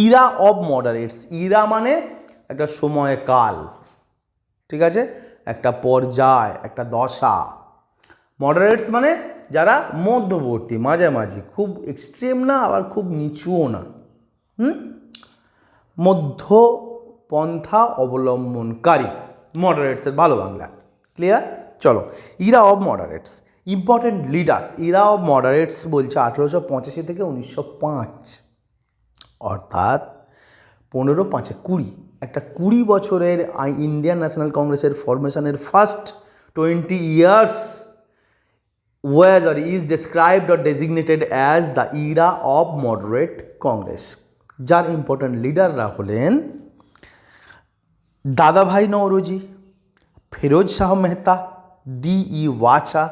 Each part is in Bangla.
ইরা অব মডারেটস। ইরা মানে একটা সময়কাল, ঠিক আছে? একটা পর্যায়, একটা দশা। মডারেটস মানে যারা মধ্যবর্তী, মাঝামাঝি, খুব এক্সট্রিম না, আবার খুব নিচুও না। হুম? মধ্যপন্থা অবলম্বনকারী মডারেটসের ভালো বাংলা। ক্লিয়ার চলো, era of moderates important leaders era of moderates বলছে আঠেরোশো পঁচাশি থেকে উনিশশো পাঁচ। অর্থাৎ পনেরো পাঁচে কুড়ি, একটা কুড়ি বছরের ইন্ডিয়ান ন্যাশনাল কংগ্রেসের ফরমেশনের first twenty years was or is described or designated as the era of moderate Congress যার ইম্পর্ট্যান্ট লিডাররা হলেন Dadabhai Naoroji, Firoz Shah Mehta D E Wacha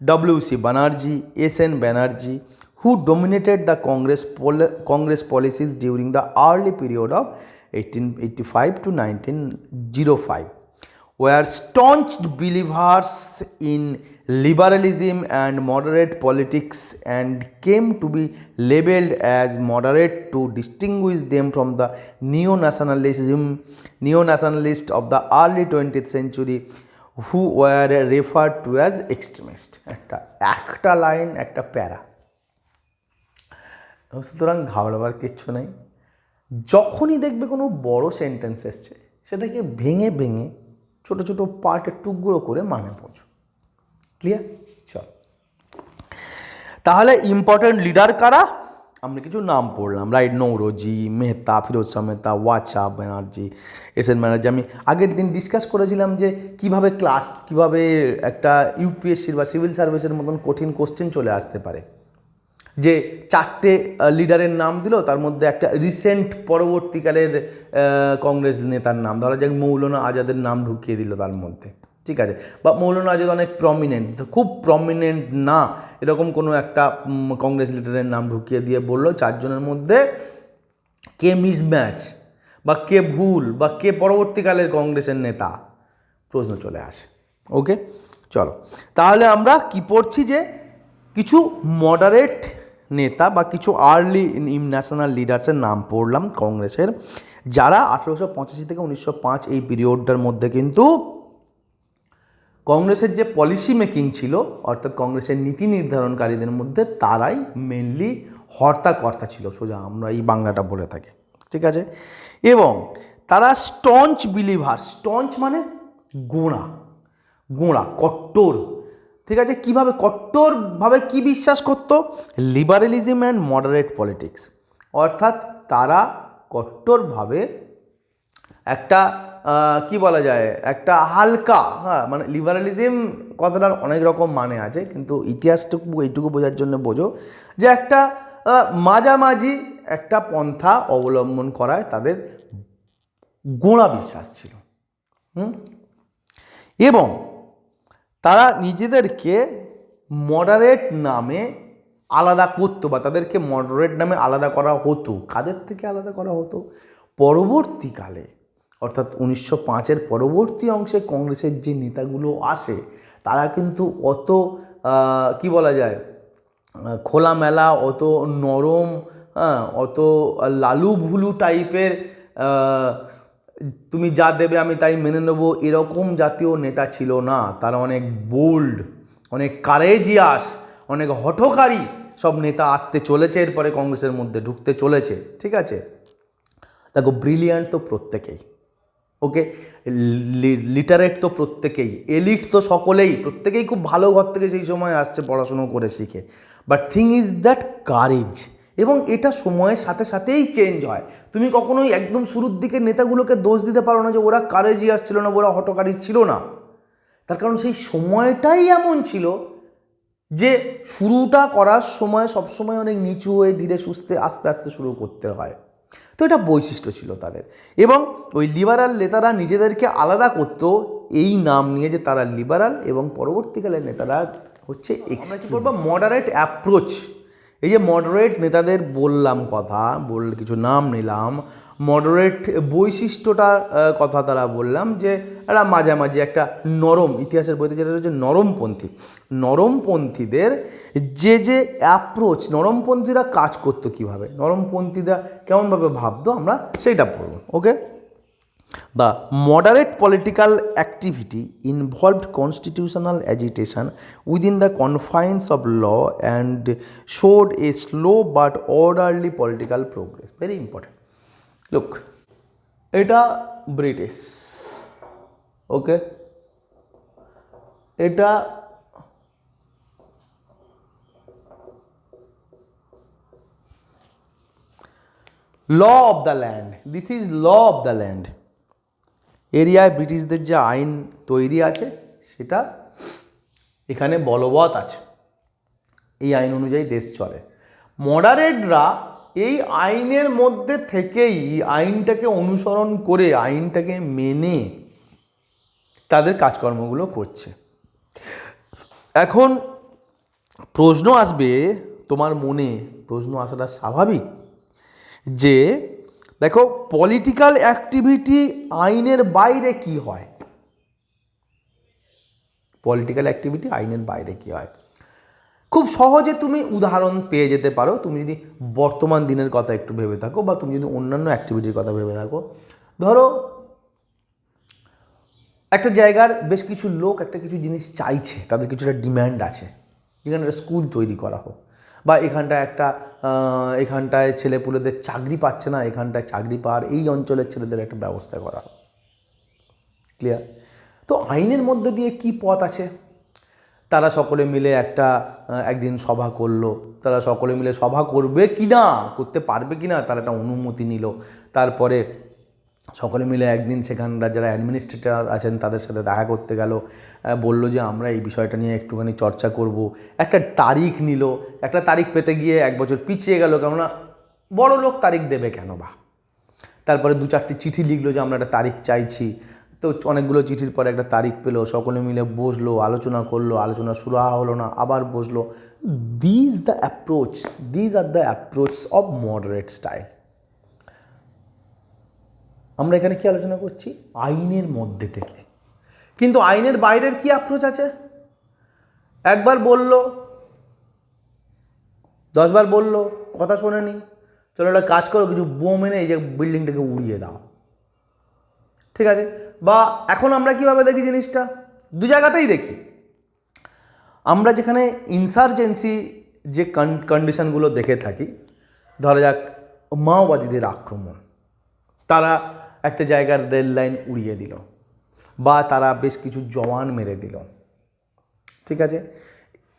W C Banerjee S N Banerjee who dominated the congress pol- congress policies during the early period of 1885 to 1905 were staunch believers in liberalism and moderate politics and came to be labeled as moderate to distinguish them from the neo-nationalism neo-nationalists of the early 20th century who were referred to as extremist একটা একটা লাইন একটা প্যারা সুতরাং ঘাবড়াবার কিচ্ছু নেই। যখনই দেখবে কোনো বড় সেন্টেন্স এসছে, সেটাকে ভেঙে ভেঙে ছোট ছোট পার্টের টুকরো করে মানে পৌঁছো ক্লিয়ার চল। তাহলে ইম্পর্টেন্ট লিডার কারা? আমরা কিছু নাম পড়লাম right Naoroji, Mehta, Firoz Shah Mehta Wacha Banerjee, S N Banerjee. আমি আগের দিন ডিসকাস করেছিলাম যে কীভাবে ক্লাস কীভাবে একটা ইউপিএসসির বা সিভিল সার্ভিসের মতন কঠিন কোশ্চেন চলে আসতে পারে। যে চারটে লিডারের নাম দিল, তার মধ্যে একটা রিসেন্ট পরবর্তীকালের কংগ্রেস নেতার নাম। ধরা যাক মৌলানা আজাদের নাম ঢুকিয়ে দিল তার মধ্যে। ঠিক আছে? বা মৌলানা আজাদ অনেক প্রমিনেন্ট খুব প্রমিনেন্ট না, এরকম কোনো একটা কংগ্রেস লিডারের নাম ঢুকিয়ে দিয়ে বলল, চারজনের মধ্যে কে মিসম্যাচ বা কে ভুল, বা কে পরবর্তীকালের কংগ্রেসের নেতা? প্রশ্ন চলে আসে। ওকে চলো। তাহলে আমরা কি পড়ছি যে কিছু মডারেট নেতা বা কিছু আর্লি ন্যাশনাল লিডার্সের নাম পড়লাম কংগ্রেসের। যারা আঠেরোশো পঁচাশি থেকে উনিশশো পাঁচ এই পিরিয়ডটার মধ্যে কিন্তু কংগ্রেসের যে পলিসি মেকিং ছিল, অর্থাৎ কংগ্রেসের নীতি নির্ধারণকারীদের মধ্যে তারাই মেনলি হর্তাকর্তা ছিল, সোজা আমরা এই বাংলাটা বলে থাকি, ঠিক আছে? এবং তারা স্টঞ্চ বিলিভার স্টঞ্চ মানে গোড়া গোড়া কট্টর ঠিক আছে? কীভাবে, কট্টরভাবে কি বিশ্বাস করতো? লিবারেলিজম অ্যান্ড মডারেট পলিটিক্স অর্থাৎ তারা কট্টরভাবে একটা কি বলা যায়? একটা হালকা হ্যাঁ মানে লিবারালিজম কথাটার অনেক রকম মানে আছে, কিন্তু ইতিহাসটুকু, এইটুকু বোঝার জন্য বোঝো যে একটা মাঝামাঝি একটা পন্থা অবলম্বন করায় তাদের গোড়া বিশ্বাস ছিল। হুম? এবং তারা নিজেদেরকে মডারেট নামে আলাদা করতো বা তাদেরকে মডারেট নামে আলাদা করা হতো। কাদের থেকে আলাদা করা হতো? পরবর্তীকালে, অর্থাৎ উনিশশো পাঁচের পরবর্তী অংশে কংগ্রেসের যে নেতাগুলো আসে, তারা কিন্তু অত কি বলা যায়, খোলামেলা, অত নরম হ্যাঁ অত লালু ভুলু টাইপের তুমি যা দেবে আমি তাই মেনে নেব। এরকম জাতীয় নেতা ছিল না। তারা অনেক বোল্ড অনেক কারেজিয়াস অনেক হঠকারী সব নেতা আসতে চলেছে। এরপরে কংগ্রেসের মধ্যে ঢুকতে চলেছে। ঠিক আছে? দেখো ব্রিলিয়ান্ট তো প্রত্যেকেই। ওকে লিটারেট তো প্রত্যেকেই। এলিট তো সকলেই। প্রত্যেকেই খুব ভালো ঘর থেকে সেই সময় আসছে পড়াশুনো করে শিখে। But thing is that courage এবং এটা সময়ের সাথে সাথেই চেঞ্জ হয়। তুমি কখনোই একদম শুরুর দিকে নেতাগুলোকে দোষ দিতে পারো না যে ওরা কারেজি আসছিল না ওরা হটকারী ছিল না। তার কারণ সেই সময়টাই এমন ছিল যে শুরুটা করার সময় সবসময় অনেক নিচু হয়ে ধীরে সুস্থে আস্তে আস্তে শুরু করতে হয়। তো এটা বৈশিষ্ট্য ছিল তাদের। এবং ওই লিবারাল নেতারা নিজেদেরকে আলাদা করতো এই নাম নিয়ে যে তারা লিবারাল এবং পরবর্তীকালে নেতারা হচ্ছে এক্সট্রিম মডারেট অ্যাপ্রোচ এই যে মডারেট নেতাদের বললাম কথা, বল, কিছু নাম নিলাম মডারেট বৈশিষ্ট্যটার কথা তারা বললাম যে, এরা মাঝামাঝি একটা নরম, ইতিহাসের বইতে যেটা হচ্ছে নরমপন্থী। নরমপন্থীদের যে যে অ্যাপ্রোচ নরমপন্থীরা কাজ করতো কীভাবে? নরমপন্থীরা কেমনভাবে ভাবতো? আমরা সেইটা পড়ব ওকে The moderate political activity involved constitutional agitation within the confines of law and showed a slow but orderly political progress. Very important. Look, এটা ব্রিটিশ ওকে এটা law of the land this is law of the land এরিয়ায় ব্রিটিশদের যে আইন তৈরি আছে, সেটা এখানে বলবৎ আছে। এই আইন অনুযায়ী দেশ চলে। মডারেটরা এই আইনের মধ্যে থেকেই আইনটাকে অনুসরণ করে, আইনটাকে মেনে তাদের কাজকর্মগুলো করছে। এখন প্রশ্ন আসবে তোমার মনে, প্রশ্ন আসাটা স্বাভাবিক, যে দেখো পলিটিক্যাল অ্যাক্টিভিটি আইনের বাইরে কি হয়? পলিটিক্যাল অ্যাক্টিভিটি আইনের বাইরে কি হয়? খুব সহজে তুমি উদাহরণ পেয়ে যেতে পারো। তুমি যদি বর্তমান দিনের কথা একটু ভেবে থাকো বা তুমি যদি অন্যান্য অ্যাক্টিভিটির কথা ভেবে থাকো। ধরো, একটা জায়গার বেশ কিছু লোক একটা কিছু জিনিস চাইছে, তাদের কিছুটা ডিম্যান্ড আছে। যেখানে একটা স্কুল তৈরি করা হোক। বা এখানটায় একটা এখানটায় ছেলেপুলেদের চাকরি পাচ্ছে না, এখানটায় চাকরি পাওয়ার এই অঞ্চলের ছেলেদের একটা ব্যবস্থা করা। ক্লিয়ার তো আইনের মধ্যে দিয়ে কি পথ আছে? তারা সকলে মিলে একটা একদিন সভা করল। তারা সকলে মিলে সভা করবে কি না করতে পারবে কি না তারা একটা অনুমতি নিল। তারপরে সকলে মিলে একদিন সেখানকার যারা অ্যাডমিনিস্ট্রেটর আছেন তাদের সাথে দেখা করতে গেল বলল যে আমরা এই বিষয়টা নিয়ে একটুখানি চর্চা করব। একটা তারিখ নিল, একটা তারিখ পেতে গিয়ে এক বছর পিছিয়ে গেল, কেননা বড় লোক তারিখ দেবে কেন বা? তারপরে দু চারটি চিঠি লিখলো যে আমরা একটা তারিখ চাইছি। তো অনেকগুলো চিঠির পরে একটা তারিখ পেল, সকলে মিলে বসল, আলোচনা করল, আলোচনা শুরু হলো না, আবার বসল। These the approach these are the approach of moderate style আমরা এখানে কি আলোচনা করছি? আইনের মধ্যে থেকে। কিন্তু আইনের বাইরের কি অ্যাপ্রোচ আছে? একবার বলল, দশবার বলল, কথা শোনেনি, চলো একটা কাজ করো, কিছু বোম এনে এই যে বিল্ডিংটাকে উড়িয়ে দাও। ঠিক আছে? বা এখন আমরা কীভাবে দেখি জিনিসটা? দু জায়গাতেই দেখি। আমরা যেখানে ইনসার্জেন্সি যে কন্ডিশনগুলো দেখে থাকি, ধরা যাক মাওবাদীদের আক্রমণ। তারা একটা জায়গার রেল লাইন উড়িয়ে দিল বা তারা বেশ কিছু জওয়ান মেরে দিল। ঠিক আছে?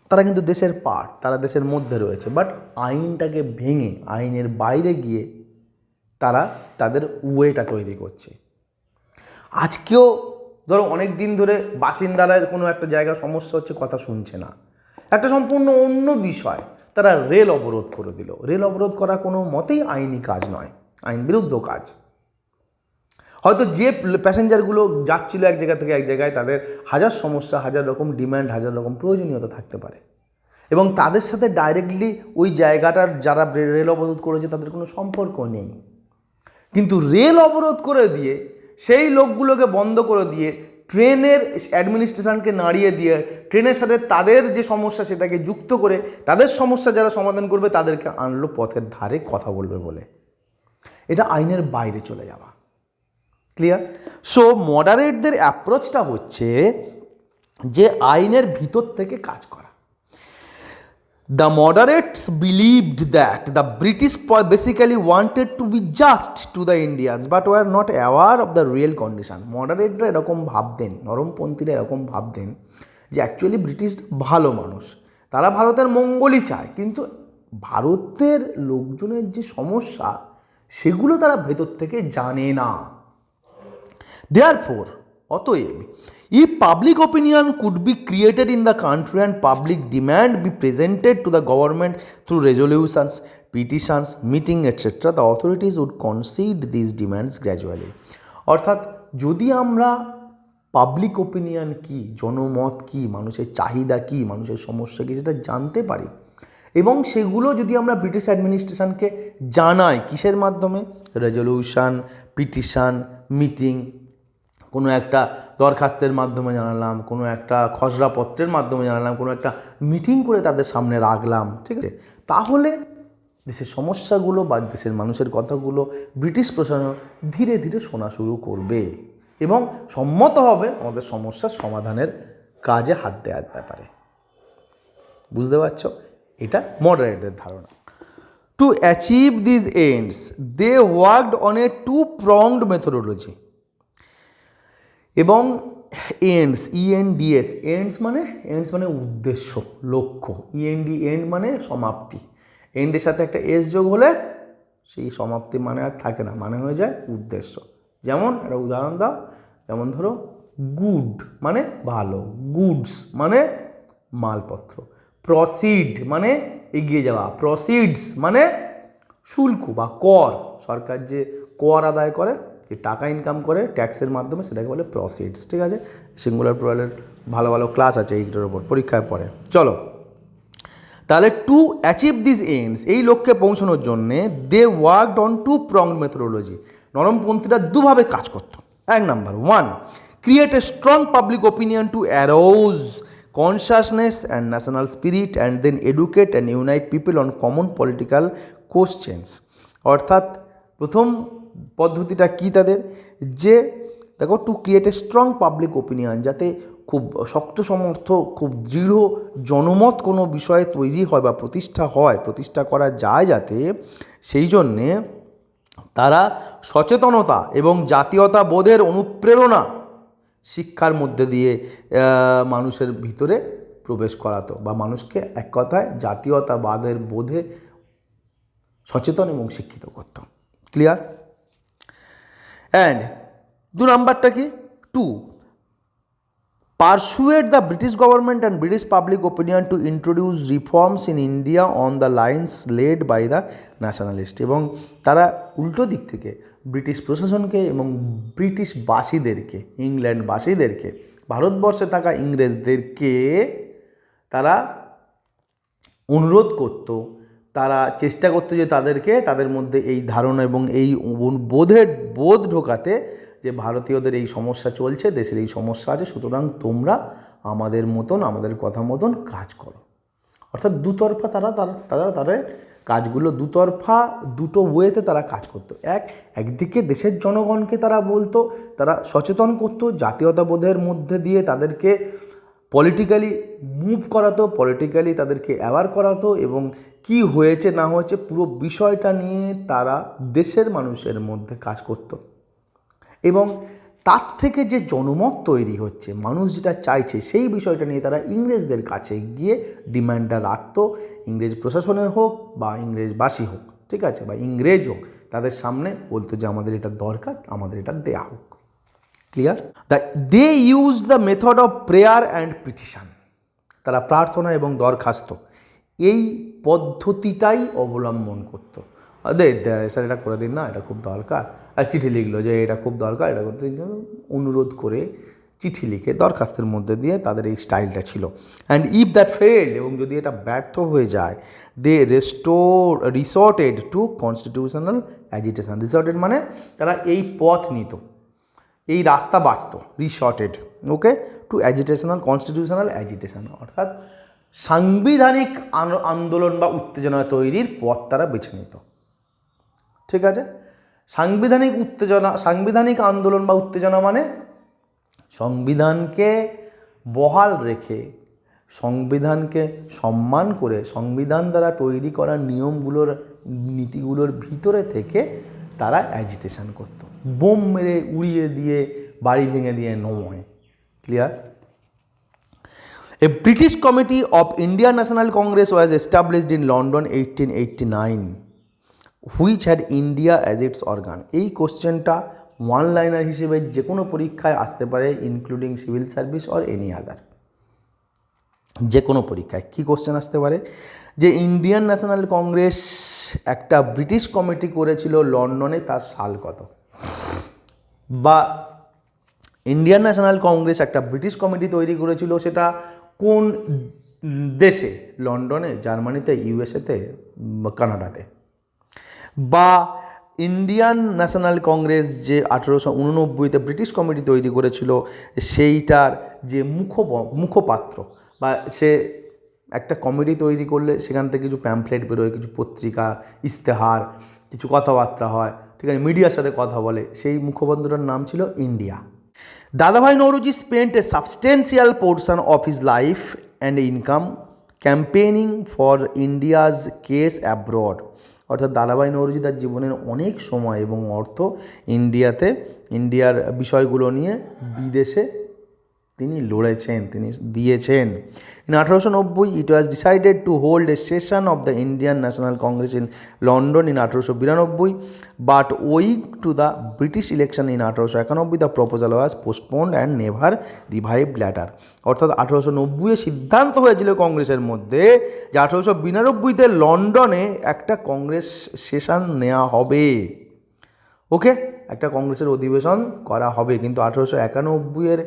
তারা কিন্তু দেশের পার্ট, তারা দেশের মধ্যে রয়েছে। বাট আইনটাকে ভেঙে, আইনের বাইরে গিয়ে তারা তাদের ওয়েটা তৈরি করছে। আজকেও ধরো অনেক দিন ধরে বাসিন্দারা কোনো একটা জায়গায় সমস্যা হচ্ছে, কথা শুনছে না। একটা সম্পূর্ণ অন্য বিষয়, তারা রেল অবরোধ করে দিল। রেল অবরোধ করা কোনো মতেই আইনি কাজ নয়, আইন বিরুদ্ধ কাজ। হয়তো যে প্যাসেঞ্জারগুলো যাচ্ছিল এক জায়গা থেকে এক জায়গায়, তাদের হাজার সমস্যা, হাজার রকম ডিমান্ড হাজার রকম প্রয়োজনীয়তা থাকতে পারে। এবং তাদের সাথে ডাইরেক্টলি ওই জায়গাটার যারা রেল অবরোধ করেছে, তাদের কোনো সম্পর্ক নেই। কিন্তু রেল অবরোধ করে দিয়ে, সেই লোকগুলোকে বন্ধ করে দিয়ে, ট্রেনের অ্যাডমিনিস্ট্রেশনকে নাড়িয়ে দিয়ে, ট্রেনের সাথে তাদের যে সমস্যা, সেটাকে যুক্ত করে, তাদের সমস্যা যারা সমাধান করবে, তাদেরকে আনলো পথের ধারে কথা বলবে বলে। এটা আইনের বাইরে চলে যাওয়া। ক্লিয়ার সো মডারেটদের অ্যাপ্রোচটা হচ্ছে যে আইনের ভিতর থেকে কাজ করা। The moderates believed that the British basically wanted to be just to the the but but not not of the real condition. মডারেটরা এরকম ভাবতেন, নরমপন্থীরা এরকম ভাবতেন যে অ্যাকচুয়ালি ব্রিটিশ ভালো মানুষ। তারা ভারতের মঙ্গলই চায়, কিন্তু ভারতের লোকজনের যে সমস্যা, সেগুলো তারা ভেতর থেকে জানে না। Therefore, অতএব if public opinion could be created in the country and public demand be presented to the government through resolutions, petitions, meeting, etc., the authorities would concede these demands gradually. অর্থাৎ যদি আমরা পাবলিক ওপিনিয়ন কি জনমত কি মানুষের চাহিদা কি মানুষের সমস্যা কি সেটা জানতে পারি এবং সেগুলো যদি আমরা ব্রিটিশ অ্যাডমিনিস্ট্রেশনকে জানাই কিসের মাধ্যমে রেজলিউশন পিটিশন মিটিং কোনো একটা দরখাস্তের মাধ্যমে জানালাম, কোনো একটা খসড়া পত্রের মাধ্যমে জানালাম, কোনো একটা মিটিং করে তাদের সামনে রাখলাম, ঠিক আছে? তাহলে দেশের সমস্যাগুলো বা দেশের মানুষের কথাগুলো ব্রিটিশ প্রশাসন ধীরে ধীরে শোনা শুরু করবে এবং সম্মত হবে আমাদের সমস্যার সমাধানের কাজে হাত দেওয়ার ব্যাপারে। বুঝতে পারছ? এটা মডারেটের ধারণা। To achieve this ends they worked on a two pronged methodology এবং ends E N D S ends মানে এন্ডস মানে উদ্দেশ্য, লক্ষ্য ইএনডি এন্ড মানে সমাপ্তি। এন্ডের সাথে একটা এস যোগ হলে সেই সমাপ্তি মানে আর থাকে না মানে হয়ে যায় উদ্দেশ্য। যেমন একটা উদাহরণ দাও, যেমন ধরো গুড মানে ভালো গুডস মানে মালপত্র প্রসিড মানে এগিয়ে যাওয়া প্রসিডস মানে শুল্ক বা কর, সরকার যে কর আদায় করে যে টাকা ইনকাম করে ট্যাক্সের মাধ্যমে সেটাকে বলে প্রসিডস ঠিক আছে? সিঙ্গুলার প্লুরালের ভালো ভালো ক্লাস আছে এইটার ওপর পরীক্ষায় পরে চলো। তাহলে টু অ্যাচিভ দিস এইমস এই লক্ষ্যে পৌঁছানোর জন্যে they worked on two prong methodology নরমপন্থীরা দুভাবে কাজ করতো। এক number one create a strong public opinion to arouse consciousness and national spirit and then educate and unite people on common political questions অর্থাৎ প্রথম পদ্ধতিটা কি তাদের? যে, দেখো to create a strong public opinion যাতে খুব শক্ত সমর্থ, খুব দৃঢ় জনমত কোনো বিষয়ে তৈরি হয় বা প্রতিষ্ঠা হয়, প্রতিষ্ঠা করা যায় যাতে সেই জন্যে তারা সচেতনতা এবং জাতীয়তা বোধের অনুপ্রেরণা শিক্ষার মধ্যে দিয়ে মানুষের ভিতরে প্রবেশ করাতো বা মানুষকে এক কথায় জাতীয়তাবাদের বোধে সচেতন এবং শিক্ষিত করতো। ক্লিয়ার অ্যান্ড দু নাম্বারটা কি? To persuade the British government and British public opinion to introduce reforms in India on the lines laid by the nationalist এবং তারা উল্টো দিক থেকে ব্রিটিশ প্রশাসনকে এবং ব্রিটিশবাসীদেরকে ইংল্যান্ডবাসীদেরকে ভারতবর্ষে থাকা ইংরেজদেরকে তারা অনুরোধ করতো তারা চেষ্টা করতো যে তাদেরকে তাদের মধ্যে এই ধারণা এবং এই বোধের বোধ ঢোকাতে যে ভারতীয়দের এই সমস্যা চলছে, দেশের এই সমস্যা আছে, সুতরাং তোমরা আমাদের মতন, আমাদের কথা মতন কাজ করো। অর্থাৎ দুতরফা তারা তারা তারা তাদের কাজগুলো দুতরফা, দুটো ওয়েতে তারা কাজ করতো। এক, একদিকে দেশের জনগণকে তারা বলতো, তারা সচেতন করতো, জাতীয়তাবোধের মধ্যে দিয়ে তাদেরকে পলিটিক্যালি মুভ করাতো পলিটিক্যালি তাদেরকে অ্যাওয়ার করাতো এবং কি হয়েছে, না হয়েছে পুরো বিষয়টা নিয়ে তারা দেশের মানুষের মধ্যে কাজ করতো। এবং তার থেকে যে জনমত তৈরি হচ্ছে, মানুষ যেটা চাইছে সেই বিষয়টা নিয়ে তারা ইংরেজদের কাছে গিয়ে ডিমান্ডটা রাখতো, ইংরেজ প্রশাসনের হোক বা ইংরেজবাসী হোক, ঠিক আছে? বা ইংরেজ হোক, তাদের সামনে বলতো যে আমাদের এটা দরকার, আমাদের এটা দেয়া হোক। Clear the they use the method of prayer and petition তারা প্রার্থনা এবং দরখাস্ত। এই পদ্ধতিটাই অবলম্বন করতো। দে স্যার, এটা করে দিন না, এটা খুব দরকার। আর চিঠি লিখলো যে, এটা খুব দরকার, এটা করতে। অনুরোধ করে চিঠি লিখে দরখাস্তের মধ্যে দিয়ে তাদের এই স্টাইলটা ছিল। অ্যান্ড ইফ দ্যাট ফেল্ড এবং যদি এটা ব্যর্থ হয়ে যায় they restore resorted to constitutional agitation resorted মানে তারা এই পথ নিত। এই রাস্তা বাঁচত resorted okay to agitational constitutional agitation অর্থাৎ সাংবিধানিক আন্দোলন বা উত্তেজনা তৈরির পথ তারা বেছে নিত। ঠিক আছে? সাংবিধানিক উত্তেজনা, সাংবিধানিক আন্দোলন বা উত্তেজনা মানে সংবিধানকে বহাল রেখে, সংবিধানকে সম্মান করে, সংবিধান দ্বারা তৈরি করা নিয়মগুলোর, নীতিগুলোর ভিতরে থেকে তারা অ্যাজিটেশান করত। বোম মেরে উড়িয়ে দিয়ে, বাড়ি ভেঙে দিয়ে নময় clear a British committee of Indian national Congress was established in London eighteen eighty nine which had India as its organ এই কোশ্চেনটা ওয়ান লাইনার হিসেবে যে কোনো পরীক্ষায় আসতে পারে including civil service or any other যে কোনো পরীক্ষায়। কী কোশ্চেন আসতে পারে? যে ইন্ডিয়ান ন্যাশনাল কংগ্রেস একটা ব্রিটিশ কমিটি করেছিল লন্ডনে, তার সাল কত? বা ইন্ডিয়ান ন্যাশনাল কংগ্রেস একটা ব্রিটিশ কমিটি তৈরি করেছিল সেটা কোন দেশে? লন্ডনে, জার্মানিতে ইউএসএতে কানাডাতে। বা ইন্ডিয়ান ন্যাশনাল কংগ্রেস যে আঠেরোশো উননব্বইতে ব্রিটিশ কমিটি তৈরি করেছিল, সেইটার যে মুখ মুখপাত্র বা সে একটা কমিটি তৈরি করলে সেখান থেকে কিছু প্যাম্পলেট বেরোয়, কিছু পত্রিকা ইস্তেহার কিছু কথাবার্তা হয়, ঠিক আছে? মিডিয়ার সাথে কথা বলে। সেই মুখপাত্রটার নাম ছিল India Dadabhai Naoroji spent a substantial portion of his life and income campaigning for India's case abroad অর্থাৎ দাদাভাই নৌরুজি তার জীবনের অনেক সময় এবং অর্থ ইন্ডিয়াতে ইন্ডিয়ার বিষয়গুলো নিয়ে বিদেশে তিনি লড়েছেন, তিনি দিয়েছেন। ইন আঠারোশো নব্বই it was decided to hold a session of the Indian national Congress in London in আঠারোশো বিরানব্বই but owing to the British election in আঠারোশো একানব্বই the proposal was postponed and never revive later অর্থাৎ আঠারোশো নব্বইয়ে সিদ্ধান্ত হয়েছিল কংগ্রেসের মধ্যে যে আঠারোশো বিরানব্বইতে লন্ডনে একটা কংগ্রেস সেশন নেওয়া হবে। ওকে? একটা কংগ্রেসের অধিবেশন করা হবে। কিন্তু আঠারোশো একানব্বইয়ের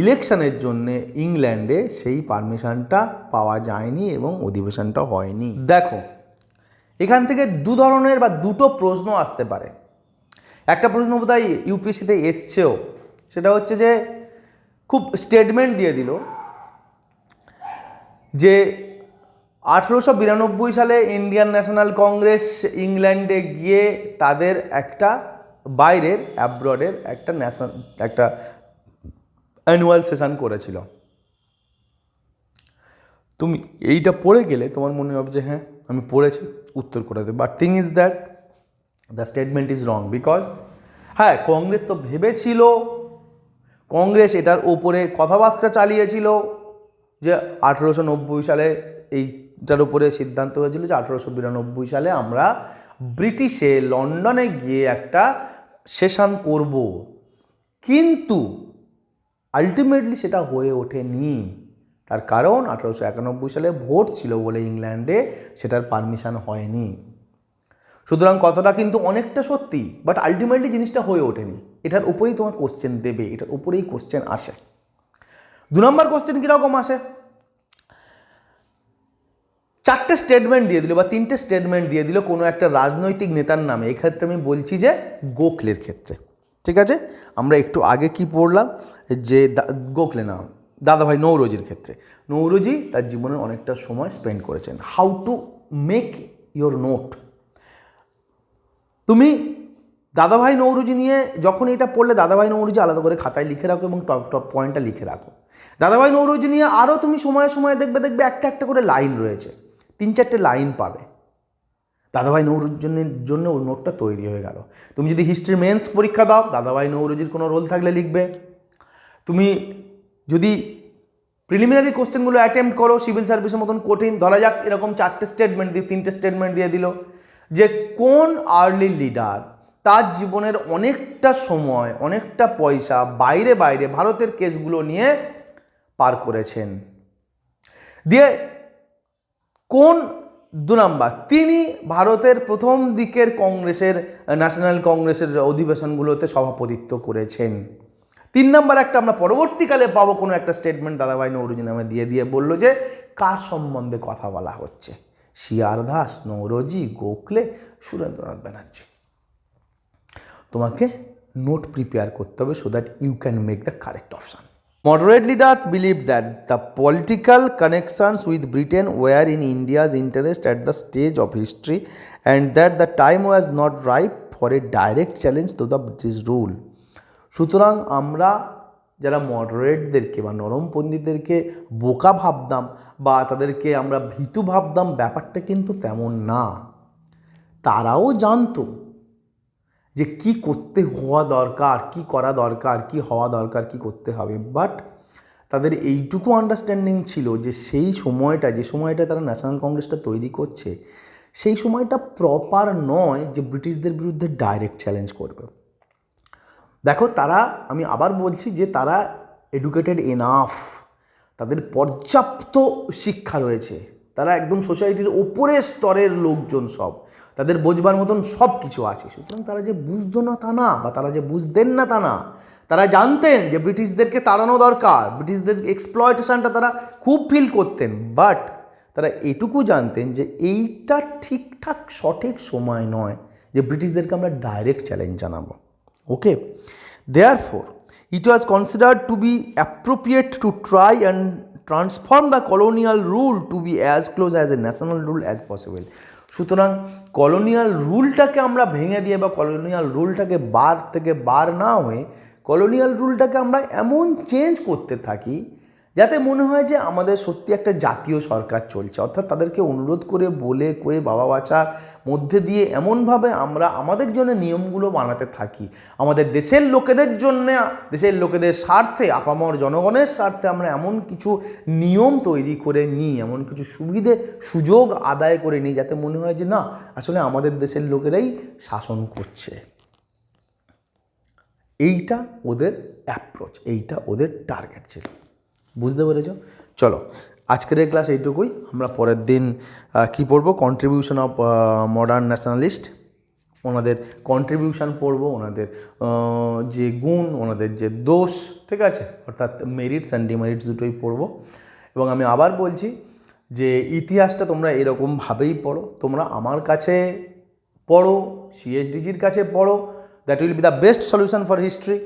ইলেকশনের জন্যে ইংল্যান্ডে সেই পারমিশনটা পাওয়া যায়নি এবং অধিবেশনটা হয়নি। দেখো, এখান থেকে দু ধরনের বা দুটো প্রশ্ন আসতে পারে। একটা প্রশ্ন বোধহয় ইউপিএসসিতে এসছেও, সেটা হচ্ছে যে খুব স্টেটমেন্ট দিয়ে দিল যে আঠেরোশো বিরানব্বই সালে ইন্ডিয়ান ন্যাশনাল কংগ্রেস ইংল্যান্ডে গিয়ে তাদের একটা বাইরের অ্যাব্রডের একটা ন্যাশনাল একটা অ্যানুয়াল সেশন করেছিল। তুমি এইটা পড়ে গেলে তোমার মনে হবে যে হ্যাঁ আমি পড়েছি, উত্তর করে দেবে। But thing is that the statement is wrong because হ্যাঁ কংগ্রেস তো ভেবেছিল, কংগ্রেস এটার ওপরে কথাবার্তা চালিয়েছিল যে আঠেরোশো নব্বই সালে এইটার উপরে সিদ্ধান্ত হয়েছিল যে আঠেরোশো বিরানব্বই সালে আমরা ব্রিটিশে লন্ডনে গিয়ে একটা সেশন করব। কিন্তু আলটিমেটলি সেটা হয়ে ওঠেনি। তার কারণ আঠারোশো একানব্বই সালে ভোট ছিল বলে ইংল্যান্ডে সেটার পারমিশন হয়নি। সুতরাং কথাটা কিন্তু অনেকটা সত্যি বাট আলটিমেটলি জিনিসটা হয়ে ওঠেনি। এটার উপরেই তোমার কোশ্চেন দেবে, এটার উপরেই কোশ্চেন আসে। দু নম্বর কোশ্চেন কীরকম আসে? চারটে স্টেটমেন্ট দিয়ে দিল বা তিনটে স্টেটমেন্ট দিয়ে দিল কোনো একটা রাজনৈতিক নেতার নামে। এক্ষেত্রে আমি বলছি যে গোখলের ক্ষেত্রে। ঠিক আছে? আমরা একটু আগে কি পড়লাম? যে গোখলে নাম দাদাভাই নৌরজির ক্ষেত্রে। নৌরজি তার জীবনের অনেকটা সময় স্পেন্ড করেছেন। How to make your note তুমি দাদাভাই নৌরুজি নিয়ে যখন এটা পড়লে, দাদাভাই নৌরুজি আলাদা করে খাতায় লিখে রাখো এবং টপ টপ পয়েন্টটা লিখে রাখো। দাদাভাই নৌরুজি নিয়ে আরও তুমি সময়ে সময়ে দেখবে দেখবে একটা একটা করে লাইন রয়েছে। তিন চারটে লাইন পাবে। দাদাভাই নৌরুজনের জন্য ওই নোটটা তৈরি হয়ে গেল। তুমি যদি হিস্ট্রি মেন্স পরীক্ষা দাও, দাদাভাই নৌরুজির কোনো রোল থাকলে লিখবে। তুমি যদি প্রিলিমিনারি কোশ্চেনগুলো অ্যাটেম্প করো সিভিল সার্ভিসের মতন কঠিন, ধরা যাক এরকম চারটে স্টেটমেন্ট দিয়ে, তিনটে স্টেটমেন্ট দিয়ে দিল, যে কোন আর্লি লিডার তার জীবনের অনেকটা সময়, অনেকটা পয়সা বাইরে বাইরে ভারতের কেসগুলো নিয়ে পার করেছেন। দিয়ে কোন দু নাম্বার, তিনি ভারতের প্রথম দিকের কংগ্রেসের ন্যাশনাল কংগ্রেসের অধিবেশনগুলোতে সভাপতিত্ব করেছেন। তিন নম্বর একটা আমরা পরবর্তীকালে পাবো কোনো একটা স্টেটমেন্ট দাদাভাই নৌরজি নামে দিয়ে দিয়ে বলল যে, কার সম্বন্ধে কথা বলা হচ্ছে? শিয়ার দাস, নৌরজি, গোখলে, সুরেন্দ্রনাথ ব্যানার্জি। তোমাকে নোট প্রিপেয়ার করতে হবে so that you can make the correct option moderate leaders believe that the political connections with Britain were in India's interest at the stage of history and that the time was not ripe for a direct challenge to the British rule সুতরাং আমরা যারা মডারেটদেরকে বা নরমপন্থীদেরকে বোকা ভাবতাম বা তাদেরকে আমরা ভীতু ভাবতাম ব্যাপারটা কিন্তু তেমন না। তারাও জানতো যে কি করতে হওয়া দরকার, কি করা দরকার, কি হওয়া দরকার, কি করতে হবে। বাট তাদের এইটুকু আন্ডারস্ট্যান্ডিং ছিল যে সেই সময়টা, যে সময়টা তারা ন্যাশনাল কংগ্রেসটা তৈরি করছে, সেই সময়টা প্রপার নয় যে ব্রিটিশদের বিরুদ্ধে ডাইরেক্ট চ্যালেঞ্জ করবে। দেখো তারা, আমি আবার বলছি যে তারা এডুকেটেড এনাফ তাদের পর্যাপ্ত শিক্ষা রয়েছে। তারা একদম সোসাইটির ওপরের স্তরের লোকজন সব। তাদের বোঝবার মতন সব কিছু আছে। সুতরাং তারা যে বুঝতো না তা না, বা তারা যে বুঝতেন না তা না। তারা জানতেন যে ব্রিটিশদেরকে তাড়ানো দরকার। ব্রিটিশদের এক্সপ্লয়টেশনটা তারা খুব ফিল করতেন। বাট তারা এটুকু জানতেন যে এইটা ঠিকঠাক সঠিক সময় নয় যে ব্রিটিশদেরকে আমরা ডাইরেক্ট চ্যালেঞ্জ জানাব। Okay Therefore, it was considered to be appropriate to try and transform the colonial rule to be as close as a national rule as possible সুতরাং কলোনিয়াল রুলটাকে আমরা ভেঙে দিয়ে বা কলোনিয়াল রুলটাকে বার থেকে বার না হয়ে কলোনিয়াল রুলটাকে আমরা এমন চেঞ্জ করতে থাকি যাতে মনে হয় যে আমাদের সত্যি একটা জাতীয় সরকার চলছে। অর্থাৎ তাদেরকে অনুরোধ করে বলে, কয়ে, বাবা বাচ্চার মধ্যে দিয়ে এমনভাবে আমরা আমাদের জন্য নিয়মগুলো বানাতে থাকি। আমাদের দেশের লোকেদের জন্য, দেশের লোকেদের স্বার্থে, আপামর জনগণের স্বার্থে আমরা এমন কিছু নিয়ম তৈরি করে নিই, এমন কিছু সুবিধে, সুযোগ আদায় করে নিই, যাতে মনে হয় যে না, আসলে আমাদের দেশের লোকেরাই শাসন করছে। এইটা ওদের অ্যাপ্রোচ এইটা ওদের টার্গেট ছিল। বুঝতে পেরেছ? চলো, আজকের এই ক্লাস এইটুকুই। আমরা পরের দিন কী পড়ব? কন্ট্রিবিউশন অফ মডার্ন ন্যাশনালিস্ট ওনাদের কন্ট্রিবিউশন পড়ব, ওনাদের যে গুণ, ওনাদের যে দোষ, ঠিক আছে? অর্থাৎ মেরিটস অ্যান্ড ডিমেরিটস দুটোই পড়ব। এবং আমি আবার বলছি যে ইতিহাসটা তোমরা এরকমভাবেই পড়ো। তোমরা আমার কাছে পড়ো সিএসডিজির কাছে পড়ো। That will be the best solution for history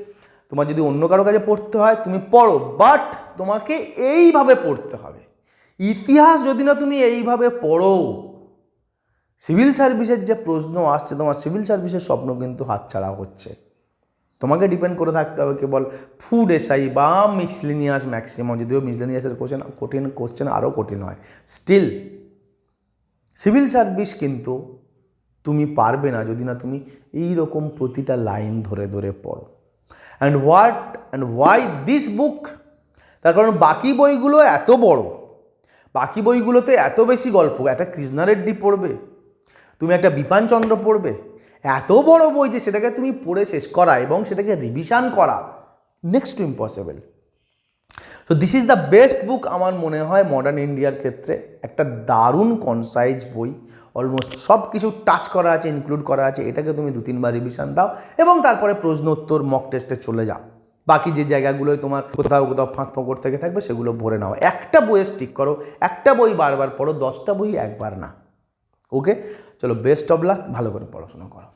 তোমার যদি অন্য কারও কাছে পড়তে হয়, তুমি পড়ো বাট তোমাকে এইভাবে পড়তে হবে। ইতিহাস যদি না তুমি এইভাবে পড়ো সিভিল সার্ভিসের যে প্রশ্ন আসছে, তোমার সিভিল সার্ভিসের স্বপ্ন কিন্তু হাতছাড়া হচ্ছে। তোমাকে ডিপেন্ড করে থাকতে হবে কেবল ফুড এসআই বা মিক্সলিনিয়াস ম্যাক্সিমাম যদিও মিক্সলিনিয়াসের কোশ্চেন কঠিন কোশ্চেন আরও কঠিন হয়। স্টিল সিভিল সার্ভিস কিন্তু তুমি পারবে না যদি না তুমি এই রকম প্রতিটা লাইন ধরে ধরে পড়ো। And what and why this book তার কারণ বাকি বইগুলো এত বড়। বাকি বইগুলোতে এত বেশি গল্প। একটা কৃষ্ণা রেড্ডি পড়বে, তুমি একটা বিপানচন্দ্র পড়বে, এত বড় বই যে সেটাকে তুমি পড়ে শেষ করা এবং সেটাকে রিভিশন করা নেক্সট টু ইম্পসিবল তো this is the best book আমার মনে হয় মডার্ন ইন্ডিয়ার ক্ষেত্রে। একটা দারুণ কনসাইজ বই। অলমোস্ট সব কিছু টাচ করা আছে ইনক্লুড করা আছে, এটাকে তুমি দু, তিনবার রিভিশন দাও এবং তারপরে প্রশ্নোত্তর মক টেস্টে চলে যাও। বাকি যে জায়গাগুলোয় তোমার কোথাও কোথাও ফাঁক ফোকর থেকে থাকবে সেগুলো ভরে নাও। একটা বইয়ে স্টিক করো, একটা বই বারবার পড়ো, দশটা বই একবার না। ওকে চলো বেস্ট অব লাক ভালো করে পড়াশোনা করো।